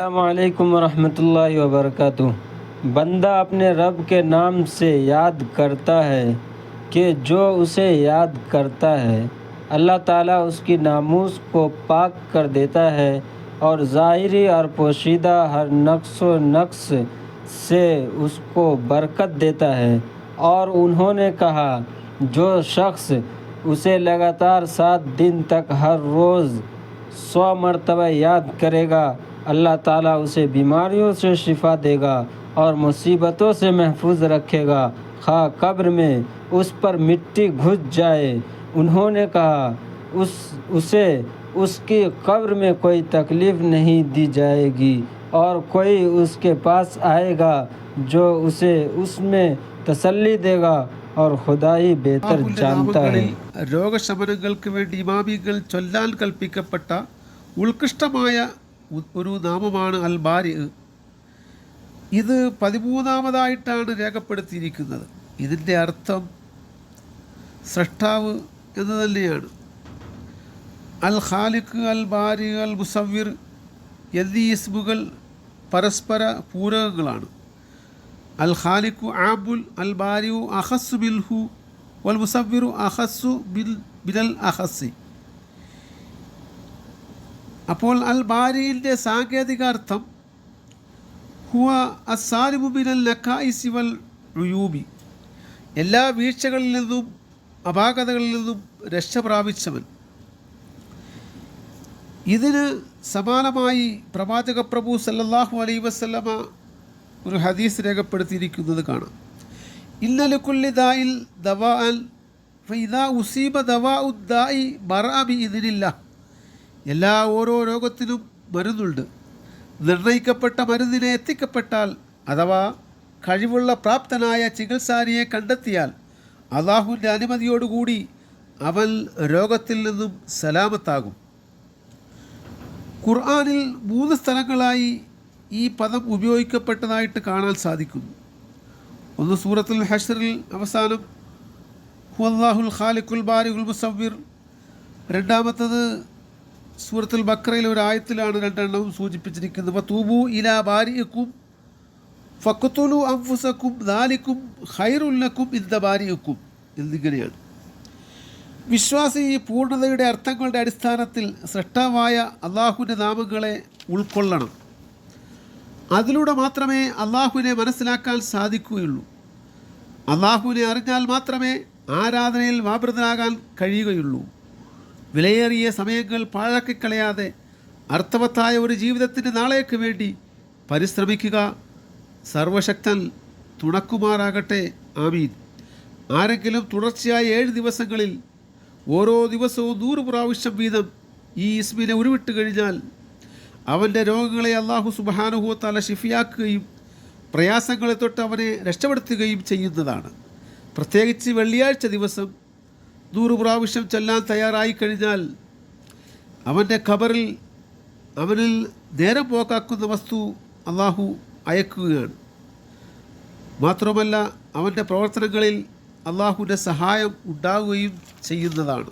السلام علیکم ورحمۃ اللہ وبرکاتہ۔ بندہ اپنے رب کے نام سے یاد کرتا ہے کہ جو اسے یاد کرتا ہے، اللہ تعالیٰ اس کی ناموس کو پاک کر دیتا ہے اور ظاہری اور پوشیدہ ہر نقص و نقص سے اس کو برکت دیتا ہے۔ اور انہوں نے کہا، جو شخص اسے لگاتار سات دن تک ہر روز سو مرتبہ یاد کرے گا اللہ تعالیٰ اسے بیماریوں سے شفا دے گا اور مصیبتوں سے محفوظ رکھے گا۔ خواہ قبر میں اس پر مٹی گھس جائے انہوں نے کہا اس اسے اس کی قبر میں کوئی تکلیف نہیں دی جائے گی اور کوئی اس کے پاس آئے گا جو اسے اس میں تسلی دے گا اور خدا ہی ബേത്തർ ജാനതാ high രോഗശമനങ്ങൾക്ക് വേണ്ടി ഇമാമികൾ ചൊല്ലാൻ കൽപ്പിക്കപ്പെട്ട ഉത്കൃഷ്ടമായ ഒരു നാമമാണ് അൽ ബാരി ഇത് പതിമൂന്നാമതായിട്ടാണ് രേഖപ്പെടുത്തിയിരിക്കുന്നത്. ഇതിന്റെ അർത്ഥം സൃഷ്ടാവ് എന്ന് തന്നെയാണ് അൽ ഖാലിഖ് അൽ ബാരി അൽ മുസവിർ എന്നീ ഇസ്മുകൾ പരസ്പര പൂരകങ്ങളാണ്. അൽ ഖാലിഖു ആബുൽ അൽ ബാരിയു അഹസ്സു ബിൽഹു വൽ മുസവിറു അഹസ്സു ബിൽ ബിലൽ അഹസ്സി. അപ്പോൾ അൽ ബാരിയിന്റെ സാങ്കേതിക അർത്ഥം ഹുവ അസാലിമു ബിനൽ നക്കായിസി വൽ റുയൂബി എല്ലാ വീഴ്ചകളിൽ നിന്നും അപാകതകളിൽ നിന്നും രക്ഷ പ്രാപിച്ചവൻ. ഇതിന് സമാനമായി പ്രവാചക പ്രഭു സല്ലാഹു അലൈ വസല്ലമ ഒരു ഹദീസ് രേഖപ്പെടുത്തിയിരിക്കുന്നത് കാണാം. ഇന്നലുക്കുള്ളി ദായിൽ ദവാ അൽ ഫൈദാ ഉസീബ ദവാ ഉദ്ദായി ബറാബി ഇതിനില്ല എല്ലാ ഓരോ രോഗത്തിനും മരുന്നുണ്ട് നിർണയിക്കപ്പെട്ട മരുന്നിനെ എത്തിക്കപ്പെട്ടാൽ അഥവാ കഴിവുള്ള പ്രാപ്തനായ ചികിത്സാരിയെ കണ്ടെത്തിയാൽ അള്ളാഹുവിന്റെ അനുമതിയോടുകൂടി അവൻ രോഗത്തിൽ നിന്നും സലാമത്താകും. ഖുർആാനിൽ മൂന്ന് സ്ഥലങ്ങളായി ഈ പദം ഉപയോഗിക്കപ്പെട്ടതായിട്ട് കാണാൻ സാധിക്കുന്നു. ഒന്ന് സൂറത്തുൽ ഹഷറിൽ അവസാനം ഹുവല്ലാഹുൽ ഖാലിഖുൽ ബാരിഖുൽ മുസവ്വിർ രണ്ടാമത്തത് സൂറത്തുൽ ബക്രയിൽ ഒരു ആയത്തിലാണ് രണ്ടെണ്ണവും സൂചിപ്പിച്ചിരിക്കുന്നത്. തൂബു ഇലാ ബാരിയക്കും ഫക്കുത്തുലു അംഫുസക്കും നാലിക്കും ഹൈറുല്ലക്കും ഇന്ത ബാരിയക്കും എന്നിങ്ങനെയാണ്. വിശ്വാസി ഈ പൂർണതയുടെ അർത്ഥങ്ങളുടെ അടിസ്ഥാനത്തിൽ സൃഷ്ടാവായ അള്ളാഹുവിന്റെ നാമങ്ങളെ ഉൾക്കൊള്ളണം. അതിലൂടെ മാത്രമേ അള്ളാഹുവിനെ മനസ്സിലാക്കാൻ സാധിക്കുകയുള്ളൂ. അള്ളാഹുവിനെ അറിഞ്ഞാൽ മാത്രമേ ആരാധനയിൽ വ്യാപൃതനാകാൻ കഴിയുകയുള്ളൂ. വിലയേറിയ സമയങ്ങൾ പാഴാക്കിക്കളയാതെ അർത്ഥവത്തായ ഒരു ജീവിതത്തിന്റെ നാളേക്ക് വേണ്ടി പരിശ്രമിക്കുക. സർവശക്തൻ തുണക്കുമാറാകട്ടെ. ആമീൻ. ആരെങ്കിലും തുടർച്ചയായ ഏഴ് ദിവസങ്ങളിൽ ഓരോ ദിവസവും നൂറ് പ്രാവശ്യം വീതം ഈ ഇസ്മിനെ ഉരുവിട്ട് കഴിഞ്ഞാൽ അവന്റെ രോഗങ്ങളെ അള്ളാഹു സുബാനുഭവത്താല ഷിഫിയാക്കുകയും പ്രയാസങ്ങളെ തൊട്ട് അവനെ രക്ഷപ്പെടുത്തുകയും ചെയ്യുന്നതാണ്. പ്രത്യേകിച്ച് വെള്ളിയാഴ്ച ദിവസം നൂറ് പ്രാവശ്യം ചെല്ലാൻ തയ്യാറായി കഴിഞ്ഞാൽ അവന്റെ ഖബറിൽ അവനിൽ നേരം പോക്കാക്കുന്ന വസ്തു അള്ളാഹു അയക്കുകയാണ്. മാത്രമല്ല അവന്റെ പ്രവർത്തനങ്ങളിൽ അള്ളാഹുവിന്റെ സഹായം ഉണ്ടാവുകയും ചെയ്യുന്നതാണ്.